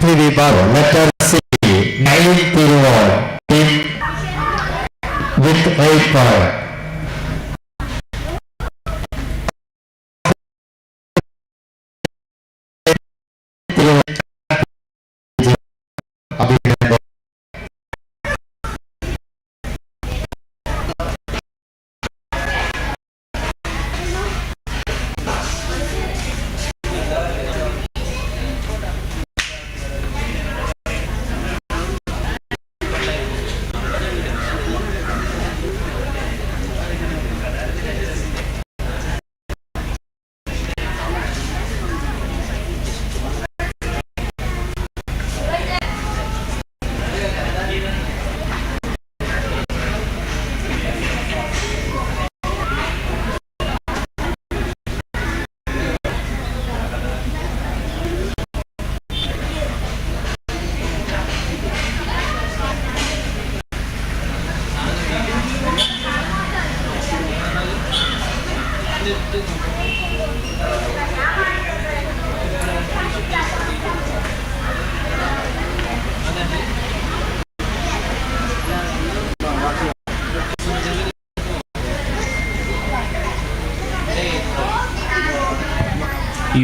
3 above. Letter C, 91 with 8 power.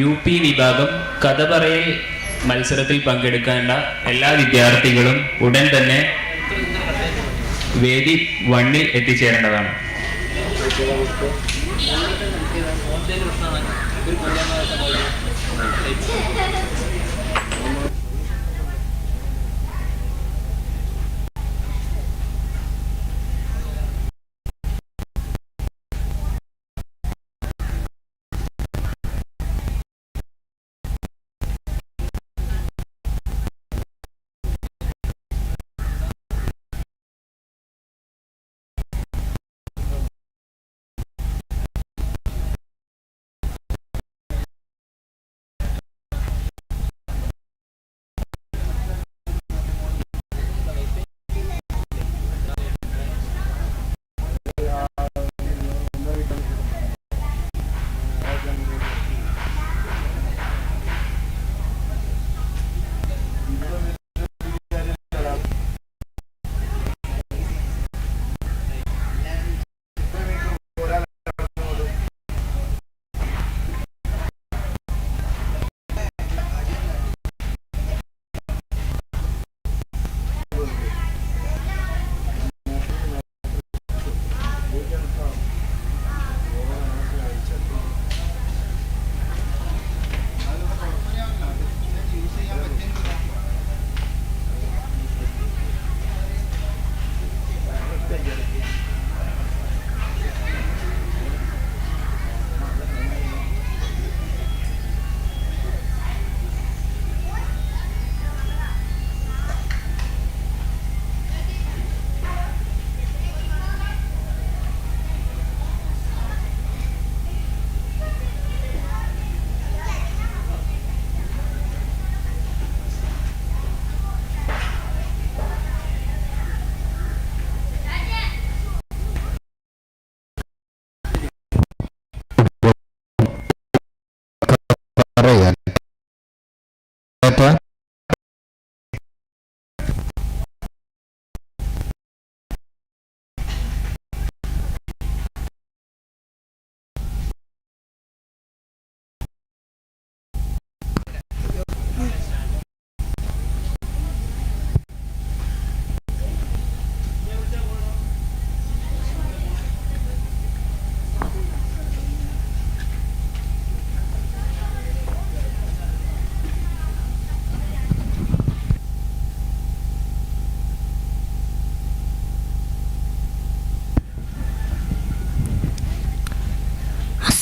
U P വിഭാഗം കഥ പറയൽ മത്സരത്തിൽ പങ്കെടുക്കേണ്ട എല്ലാ വിദ്യാർത്ഥികളും ഉടൻ തന്നെ വേദി വണ്ണിൽ എത്തിച്ചേരേണ്ടതാണ്. ലെറ്റർ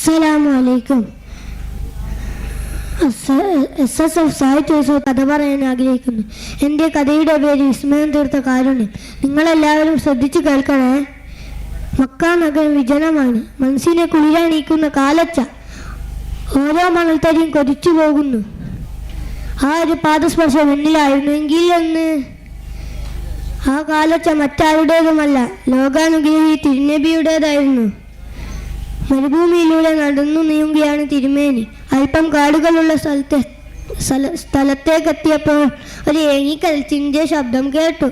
അസ്സലാമു അലൈക്കും എസ് എസ് എഫ് സാഹിത്യോത്സവ കഥ പറയാൻ ആഗ്രഹിക്കുന്നു. എന്റെ കഥയുടെ പേര് വിസ്മയം തീർത്ത കാരുണ്യം. നിങ്ങളെല്ലാവരും ശ്രദ്ധിച്ചു കേൾക്കണേ. മക്ക നഗരം വിജനമാണ്. മനസ്സിനെ കുളിരാണിക്കുന്ന കാലച്ച ഓരോ മണൽത്തരിയും കൊതിച്ചു പോകുന്നു. ആ ഒരു പാദസ്പർശം എന്നിലായിരുന്നു എങ്കിൽ എന്ന്. ആ കാലച്ച മറ്റാരുടേതുമല്ല. ലോകാനുഗ്രഹി തിരുനബിയുടേതായിരുന്നു. മരുഭൂമിയിലൂടെ നടന്നു നീങ്ങുകയാണ് തിരുമേനി. അല്പം കാടുകളുള്ള സ്ഥലത്തെ സ്ഥല സ്ഥലത്തേക്കെത്തിയപ്പോൾ ഒരു ഏങ്ങിക്കലച്ചിന്റെ ശബ്ദം കേട്ടു.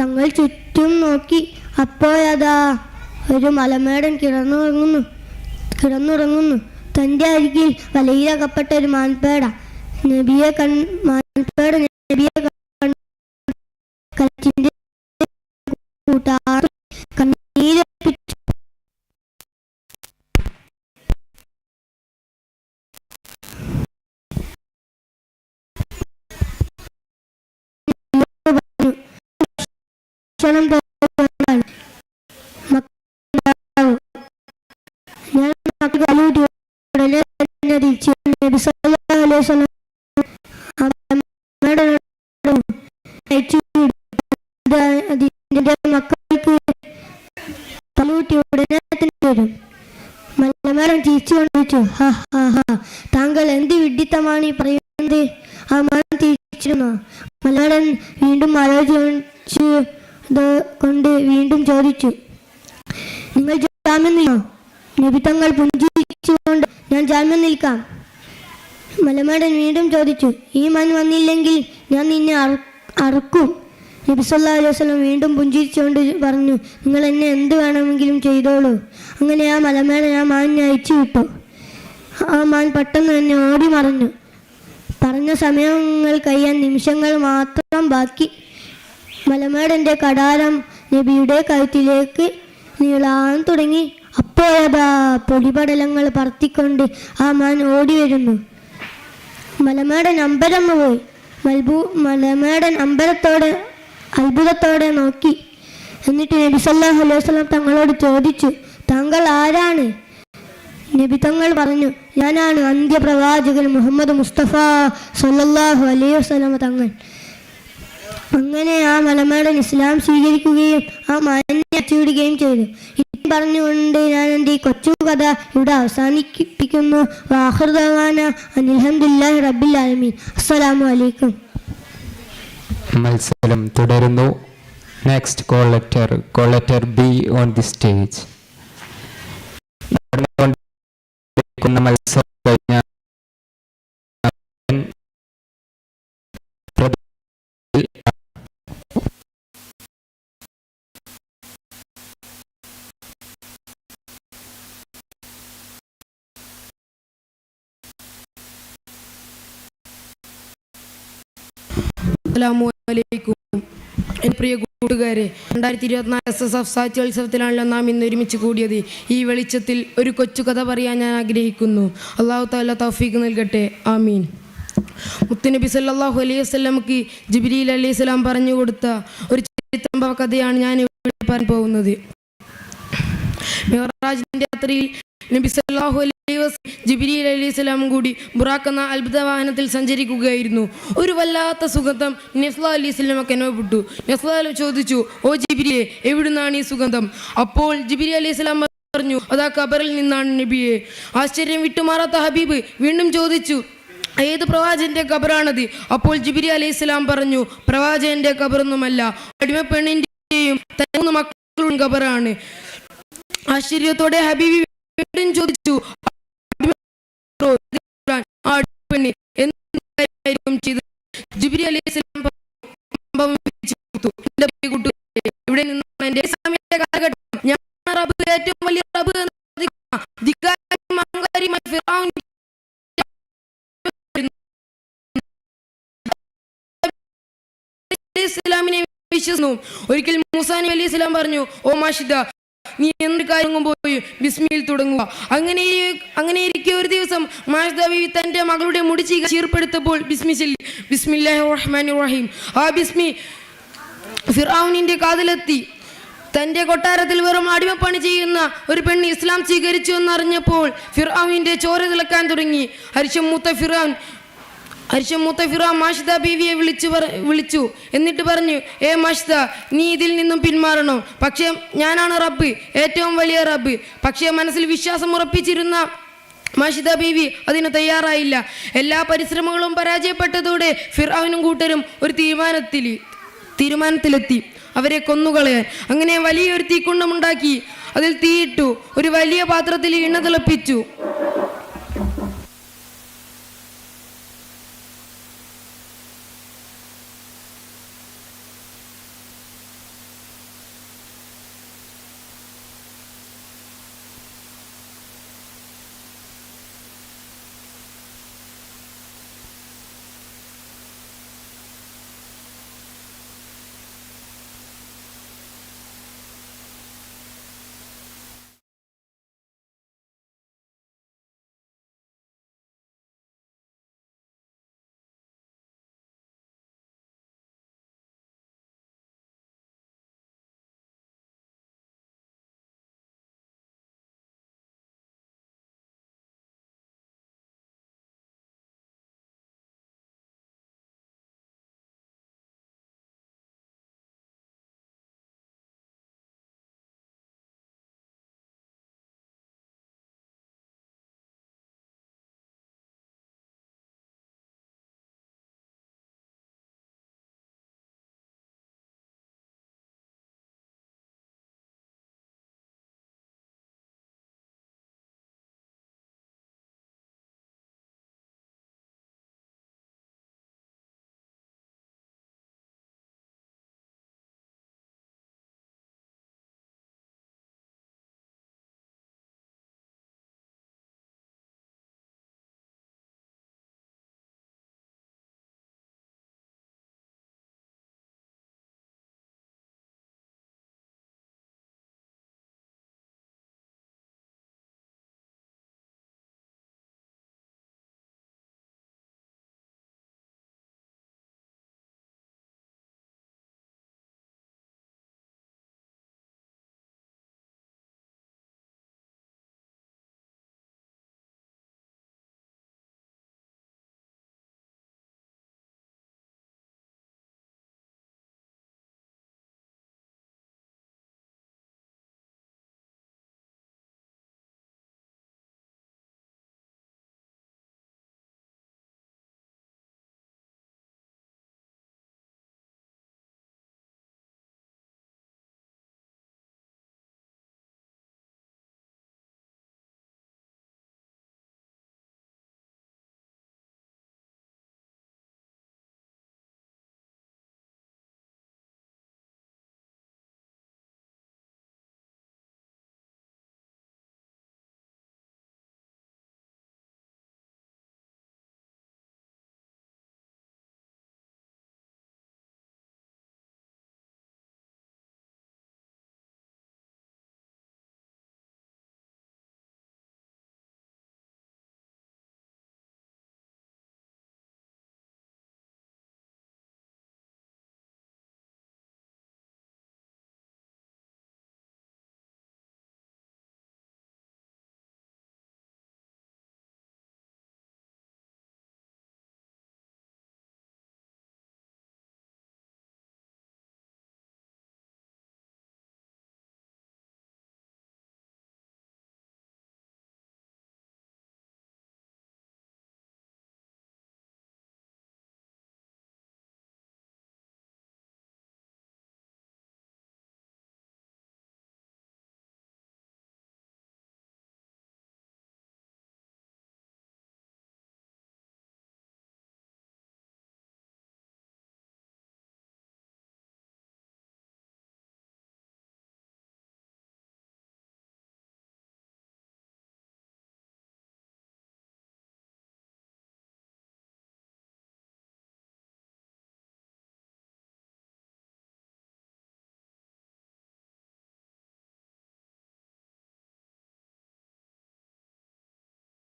തങ്ങൾ ചുറ്റും നോക്കി. അപ്പോഴതാ ഒരു മലമേടൻ കിടന്നുറങ്ങുന്നു കിടന്നുറങ്ങുന്നു. തന്റെ അരികിൽ വലയിലകപ്പെട്ട ഒരു മാൻപേട. നബിയെ കൺ മാൻപേട ഭക്ഷണം തരുന്നതാണ്. ഞാൻ മക്കൾ കലൂട്ടി ഉടനെ തന്നെ തിരിച്ചു നബി അലൈഹി വസല്ലം ആ അമ്മയുടെ അടുത്ത് അയച്ചു വിടും. അത് അതിന്റെ മക്കൾക്ക് തലൂട്ടി ഉടനെ തന്നെ വരും. മല്ലമേടം ചിരിച്ചുകൊണ്ട് ചോദിച്ചു ഹാ താങ്കൾ എന്ത് വിഡിത്തമാണ് ഈ പറയുന്നത്? ആ മരം തിരിച്ചിരുന്നോ മലയാളൻ വീണ്ടും ആലോചിച്ചു കൊണ്ട് വീണ്ടും ചോദിച്ചു നിങ്ങൾ ജാമ്യം നിൽക്കോ നബി തങ്ങൾ പുഞ്ചിരിച്ചുകൊണ്ട് ഞാൻ ജാമ്യം നിൽക്കാം. മലമേടൻ വീണ്ടും ചോദിച്ചു ഈ മൻ വന്നില്ലെങ്കിൽ ഞാൻ നിന്നെ അറ- അറക്കും. നബി സല്ലാ അലൈഹി വസല്ലം വീണ്ടും പുഞ്ചിരിച്ചുകൊണ്ട് പറഞ്ഞു നിങ്ങൾ എന്നെ എന്ത് വേണമെങ്കിലും ചെയ്തോളൂ. അങ്ങനെ ആ മലമേടൻ ആ മാനിനെ അയച്ചു വിട്ടു. ആ മാൻ പെട്ടെന്ന് തന്നെ ഓടി മറഞ്ഞു. പറഞ്ഞ സമയങ്ങൾ കഴിയാൻ നിമിഷങ്ങൾ മാത്രം ബാക്കി. മലമേടന്റെ കടാരം നബിയുടെ കഴുത്തിലേക്ക് നീളാൻ തുടങ്ങി. അപ്പോഴതാ പൊടിപടലങ്ങൾ പറത്തിക്കൊണ്ട് ആ മാൻ ഓടി വരുന്നു മലമേടൻ അമ്പരമ്മ പോയി. മൽബൂ മലമേടൻ അമ്പരത്തോടെ അത്ഭുതത്തോടെ നോക്കി. എന്നിട്ട് നബി സല്ലാഹു അലൈഹി വസല്ലം തങ്ങളോട് ചോദിച്ചു താങ്കൾ ആരാണ്? നബി തങ്ങൾ പറഞ്ഞു ഞാനാണ് അന്ത്യപ്രവാചകൻ മുഹമ്മദ് മുസ്തഫ സല്ലാഹു അലൈഹി വസ്ലമ തങ്ങൾ. അങ്ങനെ ആ മലമേടൻ ഇസ്ലാം സ്വീകരിക്കുകയും ആ മാന്യ അച്ചുവിടുകയും ചെയ്തു. ഇത് പറഞ്ഞുകൊണ്ട് ഞാൻ എന്റെ ഈ കൊച്ചു കഥ ഇവിടെ അവസാനിപ്പിക്കുന്നു. അസ്സലാമു അലൈക്കും. മത്സരം തുടരുന്നു. Next call letter B on the stage മത്സരം അസ്സലാമു അലൈക്കും എന്റെ പ്രിയ കൂട്ടുകാരെ രണ്ടായിരത്തി ഇരുപത്തിനാല് എസ് എസ് എഫ് സാഹിത്യോത്സവത്തിലാണല്ലോ നാം ഇന്ന് ഒരുമിച്ച് കൂടിയത്. ഈ വെളിച്ചത്തിൽ ഒരു കൊച്ചു കഥ പറയാൻ ഞാൻ ആഗ്രഹിക്കുന്നു. അള്ളാഹു താല തൗഫീഖ് നൽകട്ടെ. ആമീൻ. മുത്തുനബി സല്ലാഹു അലൈഹി വസല്ലമക്ക് ജിബിലി അലൈഹി സ്വലാം പറഞ്ഞു കൊടുത്ത ഒരു ചരിത്രം കഥയാണ് ഞാൻ ഇവിടെ പറയാൻ പോകുന്നത്. മെഹറാജിന്റെ യാത്രയിൽ നബി അലൈഹി ജിബ്രീൽ അലൈഹി കൂടി എന്ന അത്ഭുത വാഹനത്തിൽ സഞ്ചരിക്കുകയായിരുന്നു. ഒരു വല്ലാത്ത സുഗന്ധം നസ്ല അലൈഹി സ്വലമക്ക് അനുഭവപ്പെട്ടു. നസ്ല ചോദിച്ചു ഓ ജിബിരിയെ എവിടുന്നാണ് ഈ സുഗന്ധം? അപ്പോൾ ജിബിരി അലൈഹി സ്വലാം പറഞ്ഞു അതാ ഖബറിൽ നിന്നാണ് നബിയെ. ആശ്ചര്യം വിട്ടുമാറാത്ത ഹബീബ് വീണ്ടും ചോദിച്ചു ഏത് പ്രവാചകന്റെ ഖബറാണത്? അപ്പോൾ ജിബിരി അലൈഹി സ്വലാം പറഞ്ഞു പ്രവാചകന്റെ ഖബറൊന്നുമല്ല. അടിമ പെണ്ണിന്റെയും മൂന്ന് മക്കളുടെ ഖബറാണ്. ആശ്ചര്യത്തോടെ ഹബീബി വീണ്ടും ചോദിച്ചു നിന്നാണ് ഞാൻ ഏറ്റവും വലിയ റബ് ഇസ്ലാമിനെ ഒരിക്കൽ മൂസാനി അലി ഇസ്ലാം പറഞ്ഞു ഓ മാഷിദ നീ എന്ത് കാര്യം പോയി ബിസ്മിയിൽ തുടങ്ങുക. അങ്ങനെ അങ്ങനെ ഇരിക്കെ ഒരു ദിവസം മാഷിദ തന്റെ മകളുടെ മുടി ചീക ചീർപ്പെടുത്തപ്പോൾ ബിസ്മി ചൊല്ലി. ബിസ്മില്ലാഹി റഹ്മാൻ റഹീം. ആ ബിസ്മി ഫിറൌനിന്റെ കാതിലെത്തി. തന്റെ കൊട്ടാരത്തിൽ വെറും അടിമപ്പണി ചെയ്യുന്ന ഒരു പെണ്ണ് ഇസ്ലാം സ്വീകരിച്ചു എന്നറിഞ്ഞപ്പോൾ ഫിറാവിന്റെ ചോര തിളക്കാൻ തുടങ്ങി. ഹരിഷം മൂത്ത ഫിറാൻ ഹരിഷം മുത്തഫിറ മാഷിദ ബീവിയെ വിളിച്ചു വിളിച്ചു. എന്നിട്ട് പറഞ്ഞു ഏ മാഷിദ നീ ഇതിൽ നിന്നും പിന്മാറണം. പക്ഷേ ഞാനാണ് റബ്ബ് ഏറ്റവും വലിയ റബ്ബ്. പക്ഷേ മനസ്സിൽ വിശ്വാസം ഉറപ്പിച്ചിരുന്ന മാഷിദ ബീവി അതിന് തയ്യാറായില്ല. എല്ലാ പരിശ്രമങ്ങളും പരാജയപ്പെട്ടതോടെ ഫിറാവിനും കൂട്ടരും ഒരു തീരുമാനത്തിൽ തീരുമാനത്തിലെത്തി. അവരെ കൊന്നുകളയാൻ. അങ്ങനെ വലിയൊരു തീക്കുണ്ടമുണ്ടാക്കി. അതിൽ തീയിട്ടു ഒരു വലിയ പാത്രത്തിൽ ഇണ തിളപ്പിച്ചു.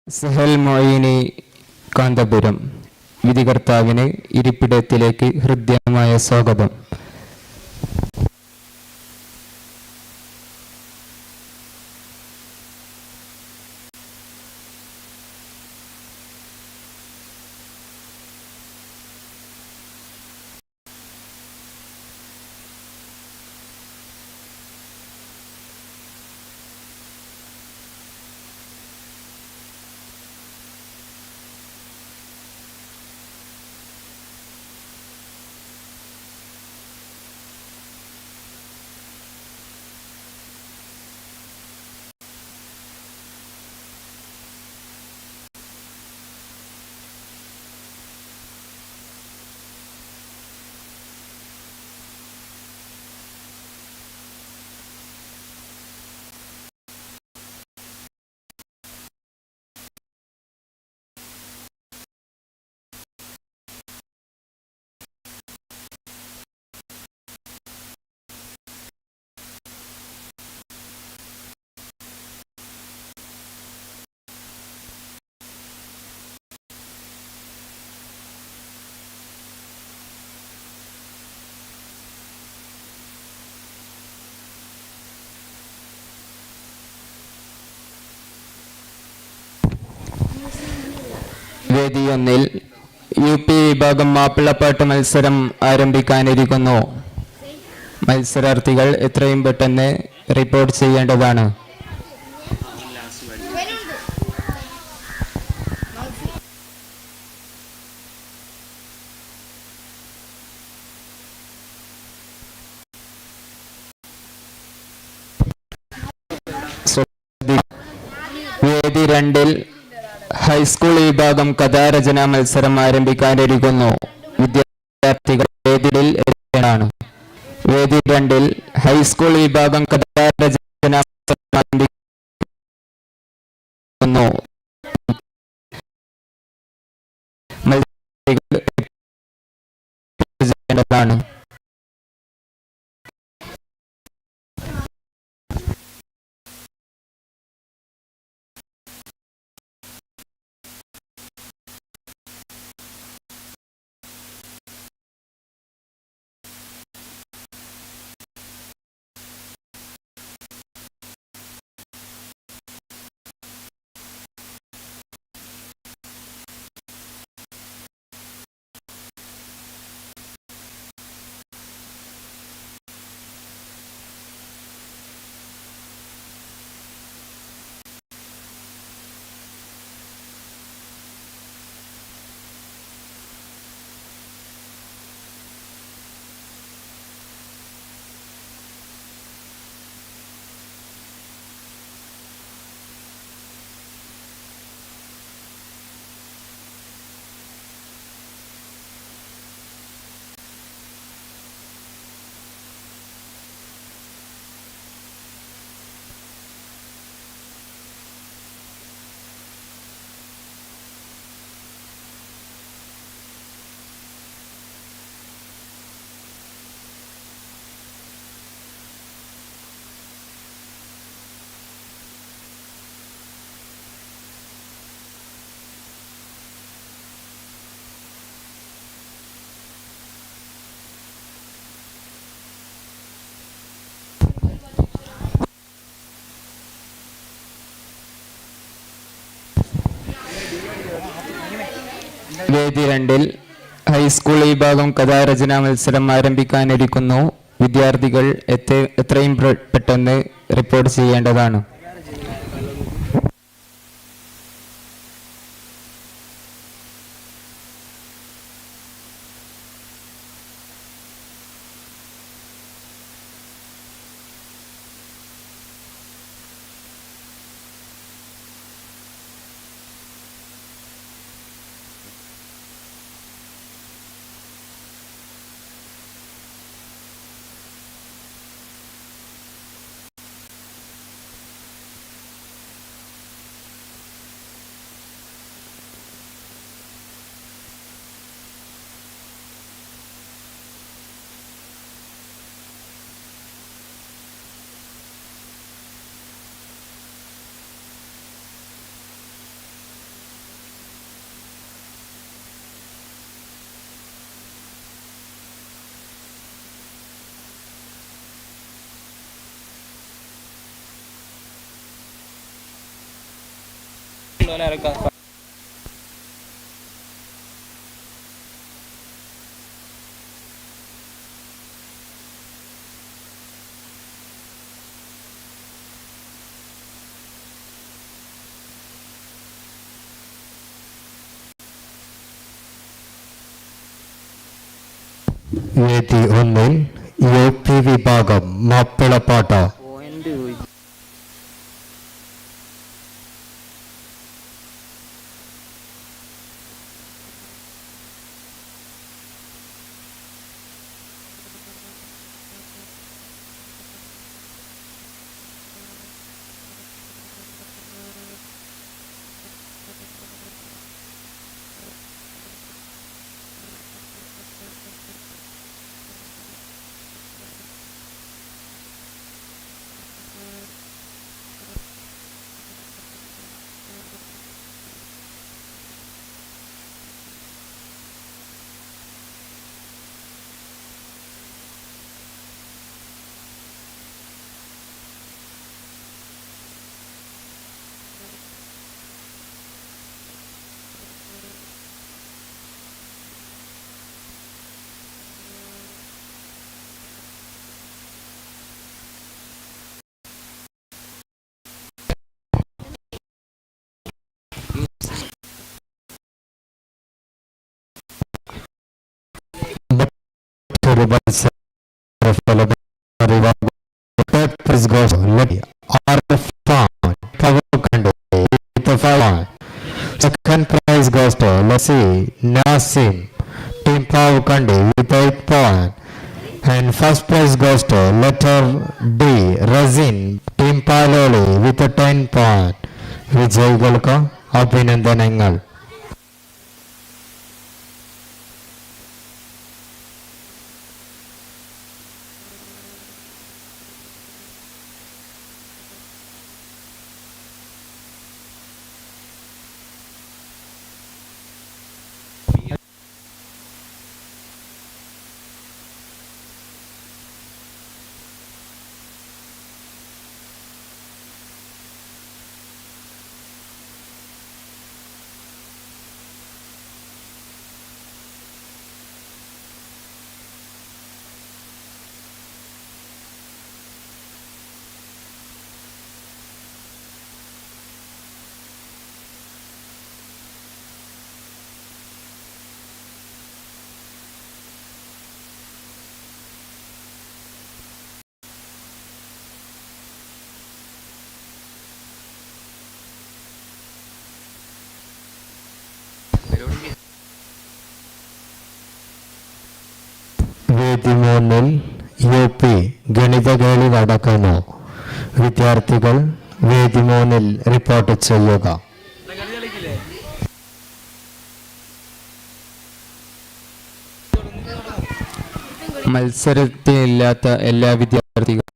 സഹൽ മൊയ്നി കാന്തപുരം. വിധികർത്താവിന് ഇരിപ്പിടത്തിലേക്ക് ഹൃദ്യമായ സ്വാഗതം. വേദിയൊന്നിൽ യു പി വിഭാഗം മാപ്പിളപ്പാട്ട് മത്സരം ആരംഭിക്കാനിരിക്കുന്നു. മത്സരാർത്ഥികൾ എത്രയും പെട്ടെന്ന് റിപ്പോർട്ട് ചെയ്യേണ്ടതാണ്. വേദി രണ്ടിൽ ഹൈസ്കൂൾ വിഭാഗം കഥാരചന മത്സരം ആരംഭിക്കാനിരിക്കുന്നു. വിദ്യാർത്ഥികൾ വേദിയിൽ എത്തേണ്ടതാണ് വേദി രണ്ടിൽ ഹൈസ്കൂൾ വിഭാഗം കഥാരചന മത്സരം ആരംഭിക്കുന്നു. മത്സരാർത്ഥികൾ ചെയ്യേണ്ടതാണ് വേദി രണ്ടിൽ ഹൈസ്കൂൾ വിഭാഗം കഥാരചനാ മത്സരം ആരംഭിക്കാനിരിക്കുന്നു. വിദ്യാർത്ഥികൾ എത്ര- എത്രയും പെട്ടെന്ന് റിപ്പോർട്ട് ചെയ്യേണ്ടതാണ്. വേദി ഒന്നിൽ യു പി വിഭാഗം മാപ്പിളപ്പാട്ട് മറ്റൊരു everybody celebrate Peppers goes lady or the farm Kavukando with the farm. Second prize goes to Lassi Nasim Team Pavukandi with 8 point. And first prize goes to letter D Razin Team Paloli with a 10 point. Vijay Golka Abhinandan Engal. മൂന്നിൽ U P ഗണിതകേളി നടക്കുന്നു വിദ്യാർത്ഥികൾ വേദി മൂന്നിൽ report ചെയ്യുക. മത്സരത്തിലില്ലാത്ത എല്ലാ വിദ്യാർത്ഥികളും